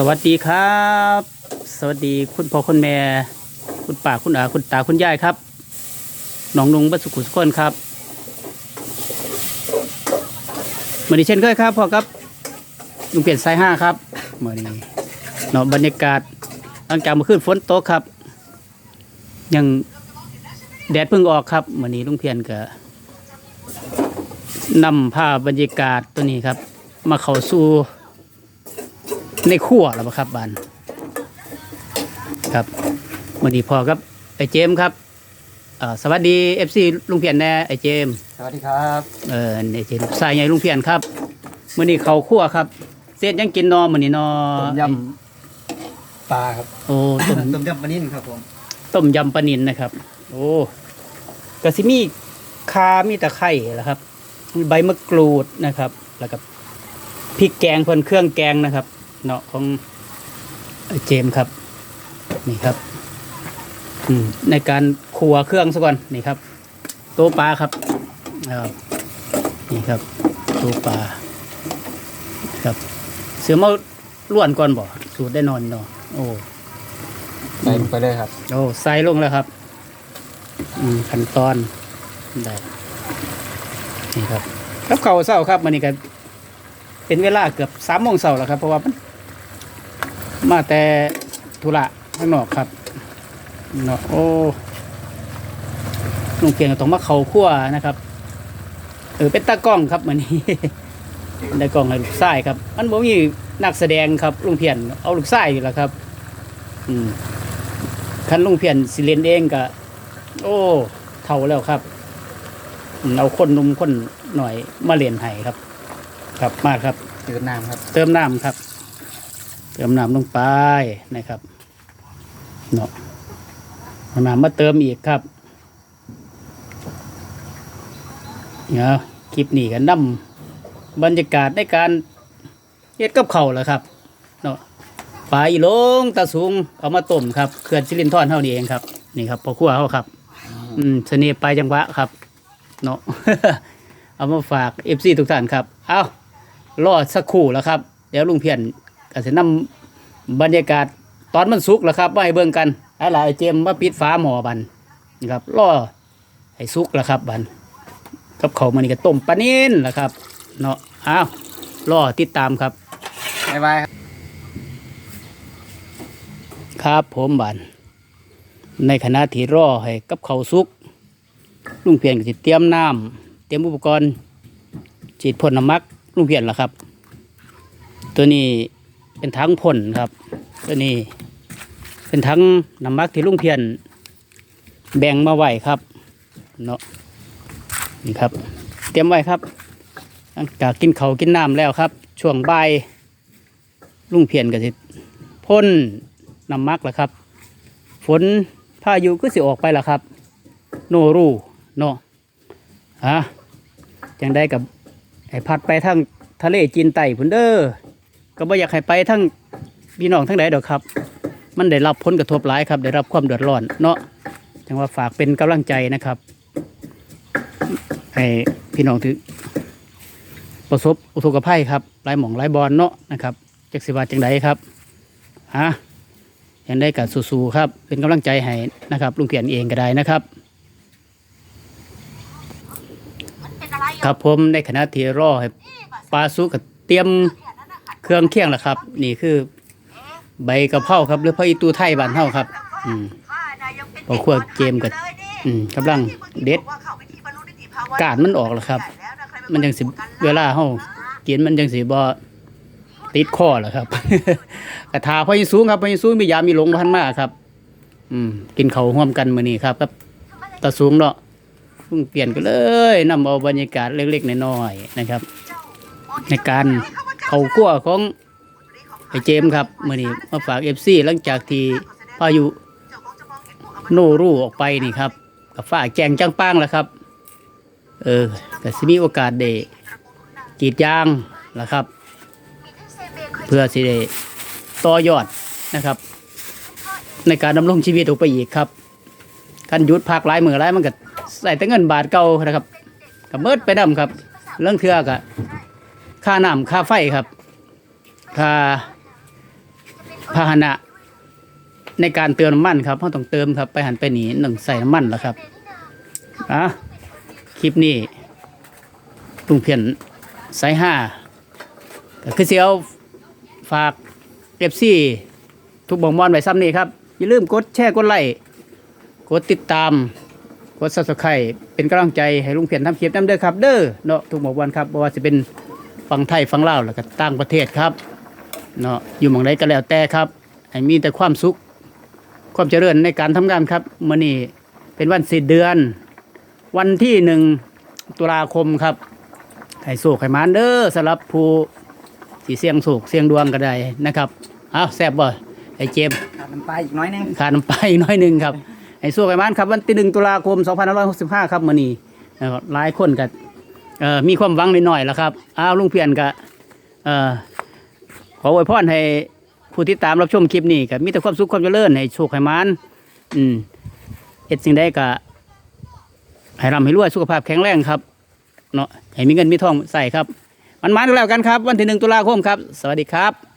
สวัสดีครับ สวัสดีคุณพ่อคุณแม่ คุณป้าคุณอาคุณตาคุณยายครับน้องนุงบัสุขุสุคนครับเหมือนเช่นเคยครับพ่อครับลุงเปลี่ยนสายห้าครับเมื่อนี้เนาะบรรยากาศหลังจากมื่อคืนฝนตกครับ ยังแดดเพิ่งออกครับเมื่อนี้ลุงเพียนก็นำภาพบรรยากาศตัวนี้ครับ มาเข้าสู่ ในครัวแล้วบ่ครับบานครับวันนี้พอครับไอเจมส์ครับเอ่อสวัสดีเอฟซีลุงเพียนแน่ไอเจมส์สวัสดีครับเออไอเจมส์สายใหญ่ลุงเพียนครับมื่อนี้เขาครัวครับ เศษยังกินนอมื่อนี้นอต้มยำปลาครับ โอ้ต้มต้มยำปลานิ่นครับผมต้มยำปลานินนะครับ โอ้กระซิมีคามีตะไคร่แล้วครับมีใบมะกรูดนะครับ แล้วก็พริกแกงเพิ่นเครื่องแกงนะครับ เนาะของไอ้เจมส์ครับ นี่ครับอืมในการครัวเครื่องซะก่อนนี่ครับโต๊ะปลาครับเอานี่ครับโต๊ะปลาครับ เสือมาล้วนก่อนบ่สูตรได้นอนเนาะโอ้ใส่ลงไปเลยครับโอ้ใส่ลงแล้วครับอืมขั้นตอนได้นี่ครับ ครับเขาวเศร้าครับมันนี่ก็เป็นเวลาเกือบสามโมงเช้าแล้วครับ เพราะว่ามัน มาแต่ธุระข้างนอกครับเนาะโอ้ลุงเพียงก็ต้องมาเขาขั้วนะครับ เออเป็นตากล้องครับมันนี้ได้กล้องให้ลูกไส้ครับ มันบ่มีนักแสดงครับลุงเพียนเอาลูกไส้อยู่แล้วครับ อืมคันลุงเพียนสิเลนเองก็โอ้ เท่าแล้วครับอืมเอาคนหนุ่มคนหน่อยมาเรียนให้ครับ ครับมาครับจืดน้ำครับ เติมน้ำครับเติมน้ำลงไปนะครับเนาะเอาน้ำมาเติมอีกครับเนาะคลิปนี้กันนำบรรยากาศในการเฮ็ดกับเขาวแหล้วครับเนาะปลาอีหลงตาสูงเอามาต้มครับเขื่อนสิรินทรเท่านี้เองครับ นี่ครับพ่อครัวเขาครับ อืมเสน่ห์ปลายจังหวะครับ เนาะเอามาฝากเอฟซีทุกท่านครับ เอารอสักครู่แล้วครับ เดี๋ยวลุงเพียน ก็จะนำบรรยากาศตอนมันสุกแล้วครับมาให้เบิ่งกันไอ้หลายเจมมาปิดฟ้าหมอบันนี่ครับรอให้สุกแล้วครับบันกับเขาวมันนี่ก็ต้มปลานิ่นแล้วครับเนาะอ้าวรอติดตามครับบ๊ายบายครับครับผมบันในขณะที่รอให้กับเขาวสุกลุงเพียนก็สิเตรียมน้ำเตรียมอุปกรณ์ฉีดพ่นน้ำมักลุงเพียนล่ะครับ ตัวนี้ เป็นถังพ่นครับตัวนี้ เป็นถังน้ำมักที่ลุงเพียน แบ่งมาไว้ครับเนาะนี่ครับ เตรียมไว้ครับหลังจากกินเขากินน้ำแล้วครับ ช่วงบ่ายลุงเพียนก็สิพ่นน้ำมักแหละครับ ฝนพายุก็สิออกไปแล้วครับ โนรูเนาะฮะจังได้กับให้พัดไปทั้งทะเลจีนไต้พุ่นเด้อ ก็บ่อยากให้ไปทั้งพี่น้องทั้งใดดอกครับ มันได้รับผลกระทบหลายครับ ได้รับความเดือดร้อนเนาะจังว่าฝากเป็นกำลังใจนะครับให้พี่น้องถือประสบอุทกภัยครับหลายหม่องหลายบอลเนาะนะครับจักสิว่าจังไดครับฮะเห็นได้กับสู้ๆครับ เป็นกำลังใจให้นะครับลุงเพียนเองก็ได้นะครับครับผมในขณะที่รอให้ปลาสุกกับเตรียม เครื่องเคียงแล้วครับ นี่คือ ใบกะเพราครับ หรือพระอีตูไทยบ้านเฮาครับ อืมพอคั่วเกมกับอืมกำลังเด็ดกาดมันออกแล้วครับ มันจังสิเวลาเฮากินมันจังสิบ่ติดคอแล้วครับ กระทาพอยิสูงครับพอยิสูงมียามีหลงพันมากครับ อืม กินเขาวร่วมกันมื้อนี้ครับครับตาสูงเนาะเพิ่งเปลี่ยนก็เลยนำเอาบรรยากาศเล็กๆน้อยๆนะครับ ในการ เขากั้วของไอเจมส์ครับมื้อนี้มาฝาก FC หลังจากที่พายุโนรูออกไปนี่ครับ กับฟ้าแจงจังป้างแล้วครับ เออก็สิมีโอกาสได้กรีดยางแล่ะครับ เพื่อสิได้ต่อยอดนะครับ ในการดำรงชีวิตออกไปอีกครับการหยุดพักหลายมือหลายมันก็ใส่แต่เงินบาทเก่านะครับกับเมิดไปนำครับ เรื่องเทือกะ ค่าน้ำค่าไฟครับ ค่าพาหนะ ในการเติมน้ำมันครับเขาต้องเติมครับ ไปหันไปหนีหนึ่งใส่น้ำมันแล้วครับอะคลิปนี้ลุงเพียนสายห้าก็คือเสียวฝากเอฟซีทุกบองมอนไว้ซ้ำนี้ครับ อย่าลืมกดแชร์กดไลค์กดติดตาม กดซับสไครต์เป็นกำลังใจให้ลุงเพียนทำคลิปน้ำเด้อครับ เด้อเนาะทุกหมองวันครับบ่ว่าจะเป็น ฝั่งไทยฝั่งลาวแล้วก็ต่างประเทศครับเนาะอยู่หมองใดก็แล้วแต่ครับให้มีแต่ความสุข ความเจริญในการทำงานครับมื่อนี้เป็นวันสิเดือน วันที่หนึ่งตุลาคมครับให้โศกให้หมานเด้อสำหรับผู้ที่เสียงโศกเสียงดวงก็ได้นะครับอ้าวแซ่บบ่ไอ้เจมส์ ขาดน้ำปลาอีกน้อยหนึง ขาดน้ำไปอีกน้อยหนึ่งครับให้โศกให้หมานครับ วันที่หนึ่งตุลาคม 2565 ครับมื่อนี้นะครับหลายคนก็เอ่อ มีความหวังนิดหน่อยแล้วครับอ้าวลุงเพียนก็ขออวยพรให้ผู้ที่ตามรับชมคลิปนี้ก็มีแต่ความสุขความเจริญให้โชคให้มานอืมเอ็ดสิ่งใดก็ให้ร่ำให้รวยสุขภาพแข็งแรงครับเนาะให้มีเงินมีทองใส่ครับมันมาแล้วกันครับ วันที่หนึ่งตุลาคมครับ สวัสดีครับ